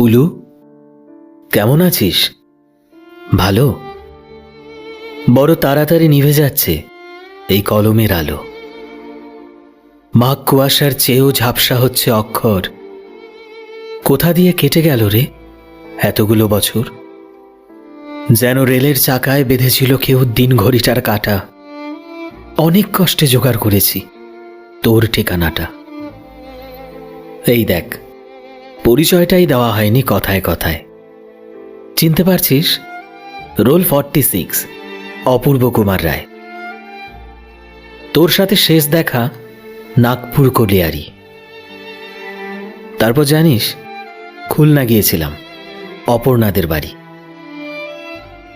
পুলু, কেমন আছিস? ভালো? বড় তাড়াতাড়ি নিভে যাচ্ছে এই কলমের আলো। মাঘ কুয়াশার চেয়েও ঝাপসা হচ্ছে অক্ষর। কোথা দিয়ে কেটে গেল রে এতগুলো বছর? যেন রেলের চাকায় বেঁধেছিল কেউ দিন ঘড়িটার কাটা। অনেক কষ্টে জোগাড় করেছি তোর ঠিকানাটা। এই দেখ। পরিচয়টাই দেওয়া হয়নি কথায় কথায়। চিনতে পারছিস? Roll forty six, Apurba Kumar Roy. তোর সাথে শেষ দেখা নাগপুর কলিয়ারি। তারপর জানিস, খুলনা গিয়েছিলাম, অপর্ণাদের বাড়ি।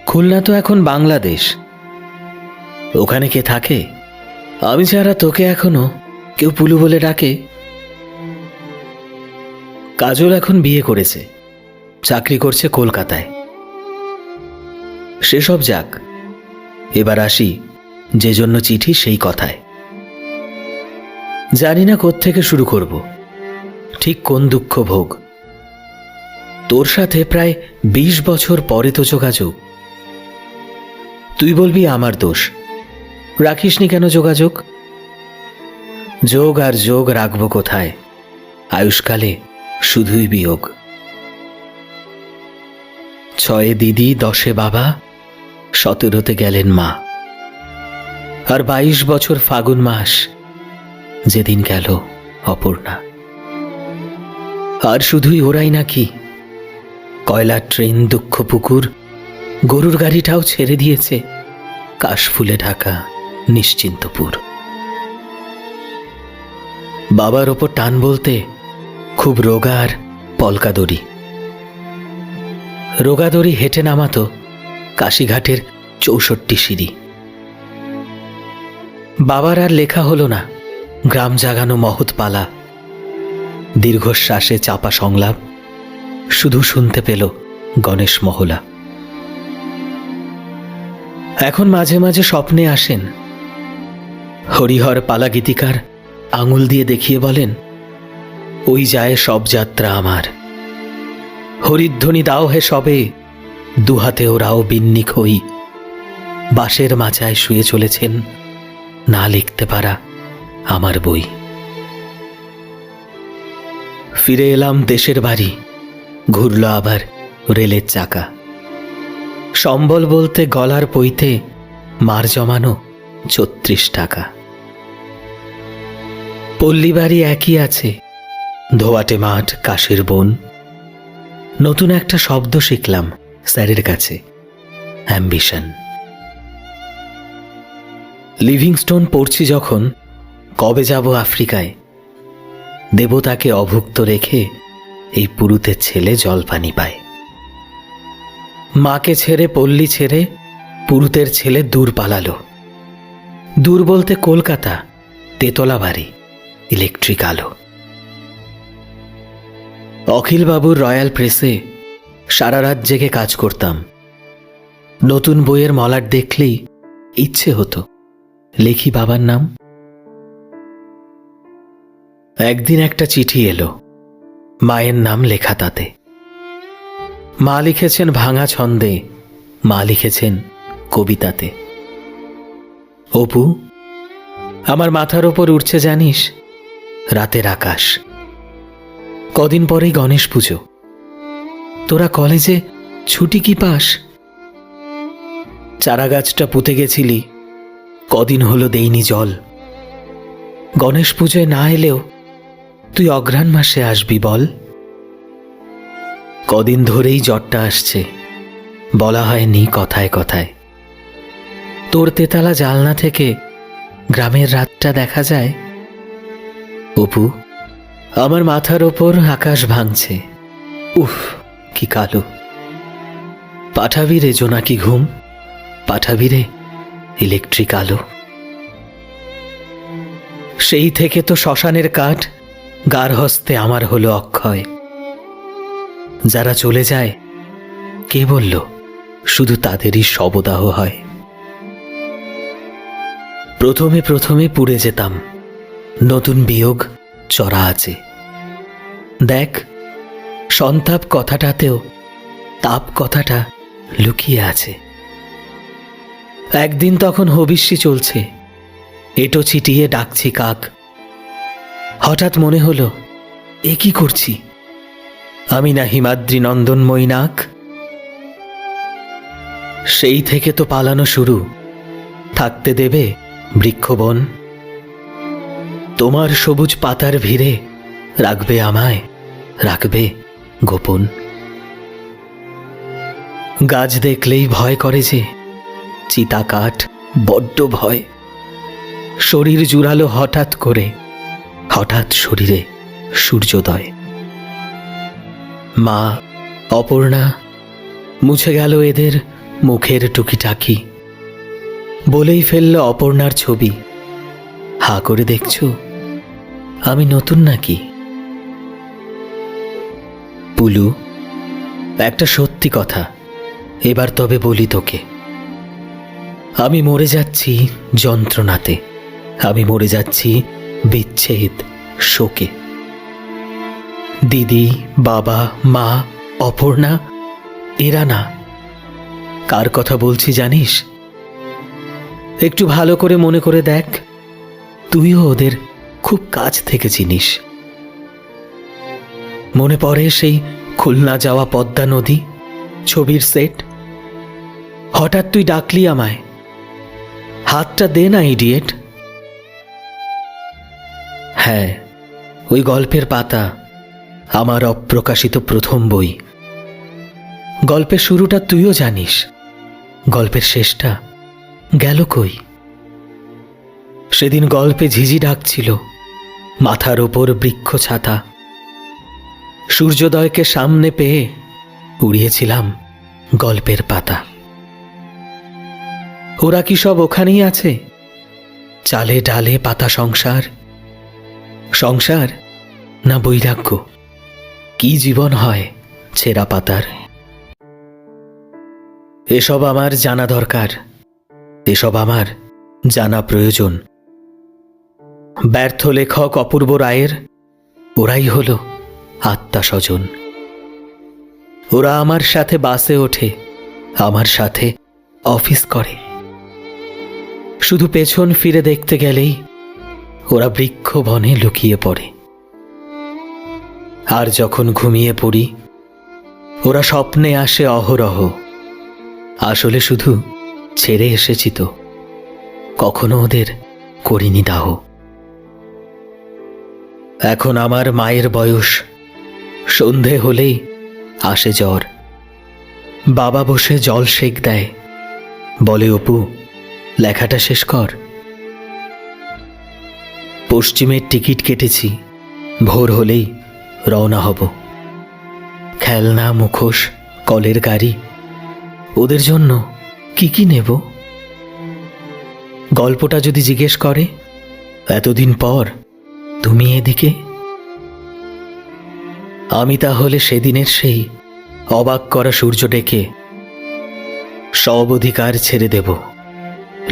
খুলনা তো এখন বাংলাদেশ। ওখানে কে থাকে? আমি ছাড়া তোকে এখনও কেউ পুলু বলে ডাকে? কাজল এখন বিয়ে করেছে। চাকরি করছে কলকাতায়। সেসব যাক, এবার আসি যে জন্য চিঠি সেই কথায়। জানি না থেকে শুরু করব, ঠিক কোন দুঃখ ভোগ। তোর সাথে প্রায় বিশ বছর পরে তো যোগাযোগ। তুই বলবি আমার দোষ। রাখিসনি কেন যোগাযোগ? যোগ আর যোগ রাখব কোথায়? আয়ুষ্কালে শুধুই বিয়োগ। ছয়ে দিদি, দশে বাবা, সতেরোতে গেলেন মা। আর বাইশ বছর ফাগুন মাস, যেদিন গেল অপর্ণা। আর শুধুই ওরাই নাকি কয়লার ট্রেন, দুঃখ, পুকুর, গরুর গাড়িটাও ছেড়ে দিয়েছে কাশফুলে ঢাকা, নিশ্চিন্তপুর। বাবার ওপর টান বলতে খুব রোগা আর পলকা দড়ি রোগা দড়ি হেঁটে নামাতো কাশিঘাটের চৌষট্টি সিঁড়ি। বাবার আর লেখা হলো না, গ্রাম জাগানো মহৎ পালা। দীর্ঘশ্বাসে চাপা সংলাপ, শুধু শুনতে পেল গণেশ মহলা। এখন মাঝে মাঝে স্বপ্নে আসেন। হরিহর পালা গীতিকার আঙুল দিয়ে দেখিয়ে বলেন ওই যায় সব যাত্রা আমার। হরিধ্বনি দাও হে সবে, দুহাতে ওরাও বিন্নিক হই। বাঁশের মাচায় শুয়ে চলেছেন, না লিখতে পারা আমার বই। ফিরে এলাম দেশের বাড়ি, ঘুরল আবার রেলের চাকা। সম্বল বলতে গলার পইতে মার জমানো ছত্রিশ টাকা। পল্লী বাড়ি একই আছে ধোয়াটে মাঠ, কাশের বন। নতুন একটা শব্দ শিখলাম স্যারের কাছে। অ্যাম্বিশন। লিভিংস্টোন পড়ছি যখন, কবে যাব আফ্রিকায়? দেবতাকে অভুক্ত রেখে এই পুরুতের ছেলে জলপানি পায়। মাকে ছেড়ে, পল্লী ছেড়ে পুরুতের ছেলে দূর পালালো। দূর বলতে কলকাতা তেতলা বাড়ি ইলেকট্রিক আলো। অখিলবাবুর রয়্যাল প্রেসে সারা রাত জেগে কাজ করতাম। নতুন বইয়ের মলাট দেখলেই ইচ্ছে হতো। লেখি বাবার নাম। একদিন একটা চিঠি এলো, মায়ের নাম লেখা তাতে। মা লিখেছেন ভাঙা ছন্দে, মা লিখেছেন কবিতাতে। অপু, আমার মাথার ওপর উঠছে জানিস, রাতের আকাশ। কদিন পরেই গণেশ পুজো। তোরা কলেজে ছুটি কি পাস? চারা গাছটা পুঁতে গেছিলি, কদিন হলো দেইনি জল। গণেশ পুজোয় না এলেও তুই অঘ্রাণ মাসে আসবি বল। কদিন ধরেই জ্বরটা আসছে, বলা হয়নি কথায় কথায়। তোর তেতালা জালনা থেকে গ্রামের রাতটা দেখা যায়? অপু আমার মাথার ওপর আকাশ ভাঙছে। উফ, কি কালো। পাঠাবি রে জোনাকি ঘুম পাঠাবি রে ইলেকট্রিক আলো। সেই থেকে তো শ্মশানের কাঠ গার হস্তে আমার হলো অক্ষয়। যারা চলে যায়, কে বলল, শুধু তাদেরই শবদাহ হয়। প্রথমে প্রথমে পুড়ে যেতাম। নতুন বিয়োগ চড়া আছে। দেখ, সন্তাপ কথাটাতেও তাপ কথাটা লুকিয়ে আছে। একদিন তখন হবিষ্যি চলছে, এটো ছিটিয়ে ডাকছি কাক। হঠাৎ মনে হলো, এ কি করছি? আমি না হিমাদ্রি নন্দনময়ী নাক? সেই থেকে তো পালানো শুরু। থাকতে দেবে বৃক্ষবন। তোমার সবুজ পাতার ভিড়ে রাখবে আমায়। রাখবে গোপন। গাছ দেখলেই ভয় করে যে, চিতা কাঠ, বড্ড ভয়। শরীর জুড়ালো হঠাৎ করে, হঠাৎ শরীরে সূর্যোদয়। মা, অপর্ণা, মুছে গেল এদের মুখের টুকিটাকি। বলেই ফেলল অপর্ণার ছবি। হা করে দেখছ, আমি নতুন নাকি? পুলু, একটা সত্যি কথা, এবার তবে বলি তোকে। আমি মরে যাচ্ছি যন্ত্রণাতে, আমি মরে যাচ্ছি বিচ্ছেদ শোকে। দিদি, বাবা, মা, অপর্ণা, এরা না। কার কথা বলছি জানিস? একটু ভালো করে মনে করে দেখ, তুইও ওদের খুব কাছ থেকে চিনিস। মনে পড়ে সেই খুলনা যাওয়া পদ্মা নদী, ছবির সেট। হঠাৎ তুই ডাকলি আমায়। হাতটা দে না ইডিয়েট হ্যাঁ ওই গল্পের পাতা, আমার অপ্রকাশিত প্রথম বই। গল্পের শুরুটা তুইও জানিস। গল্পের শেষটা গেল কই? সেদিন গল্পে ঝিঝি ডাকছিল, মাথার ওপর বৃক্ষ ছাতা। সূর্যোদয়কে সামনে পেয়ে উড়িয়েছিলাম গল্পের পাতা। ওরা কি সব ওখানেই আছে? চালে ডালে পাতা সংসার। সংসার না বৈরাগ্য? কি জীবন হয় ছেঁড়া পাতার? এসব আমার জানা দরকার। এসব আমার জানা প্রয়োজন। ব্যর্থ লেখক অপূর্ব রায়ের, ওরাই হল আত্মা স্বজন ওরা আমার সাথে বাসে ওঠে, আমার সাথে অফিস করে। শুধু পেছন ফিরে দেখতে গেলেই ওরা বৃক্ষ বনে লুকিয়ে পড়ে। আর যখন ঘুমিয়ে পড়ি, ওরা স্বপ্নে আসে অহরহ। আসলে শুধু ছেড়ে এসেছি তো, কখনো ওদের করিনি দাহ। এখন আমার মায়ের বয়স সন্ধে হলেই আসে জ্বর। বাবা বসে জল সেক দেয়। বলে, অপু, লেখাটা শেষ কর। পশ্চিমের টিকিট কেটেছি। ভোর হলেই রওনা হব। খেলনা, মুখোশ, কলের গাড়ি। ওদের জন্য কি কি নেব? গল্পটা যদি জিজ্ঞেস করে, এতদিন পর তুমি এদিকে আমি তাহলে সেদিনের সেই অবাক করা সূর্য ডেকে সব অধিকার ছেড়ে দেব।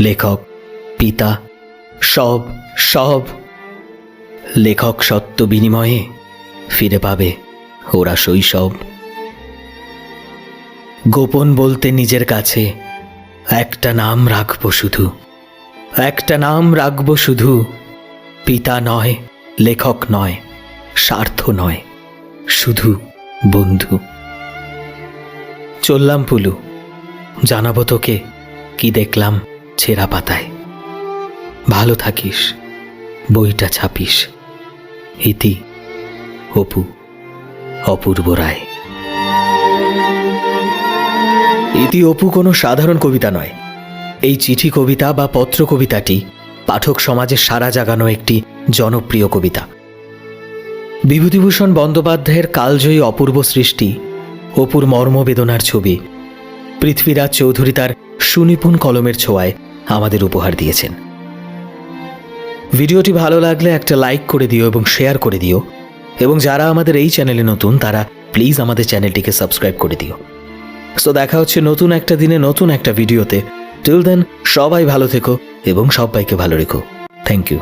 লেখক, পিতা, সব সব। লেখক সত্য বিনিময়ে ফিরে পাবে ওরা শৈশব। গোপন বলতে নিজের কাছে একটা নাম রাখব শুধু। একটা নাম রাখব শুধু। পিতা নয়, লেখক নয়, স্বার্থ নয়। শুধু বন্ধু। চললাম পুলু। জানাব তোকে কি দেখলাম ছেঁড়া পাতায়। ভালো থাকিস, বইটা ছাপিস। ইতি, অপু, অপূর্ব রায়। ইতি, অপু কোনো সাধারণ কবিতা নয়। এই চিঠি কবিতা বা পত্র কবিতাটি পাঠক সমাজে সারা জাগানো একটি জনপ্রিয় কবিতা। বিভূতিভূষণ বন্দ্যোপাধ্যায়ের কালজয়ী অপূর্ব সৃষ্টি, অপুর মর্মবেদনার ছবি। পৃথ্বীরাজ চৌধুরী তার সুনিপুণ কলমের ছোঁয়ায় আমাদের উপহার দিয়েছেন। ভিডিওটি ভালো লাগলে একটা লাইক করে দিও এবং শেয়ার করে দিও। এবং যারা আমাদের এই চ্যানেলে নতুন, তারা প্লিজ আমাদের চ্যানেলটিকে সাবস্ক্রাইব করে দিও। সো দেখা হচ্ছে নতুন একটা দিনে নতুন একটা ভিডিওতে। টিল দেন সবাই ভালো থেকো এবং সবাইকে ভালো রেখো। Thank you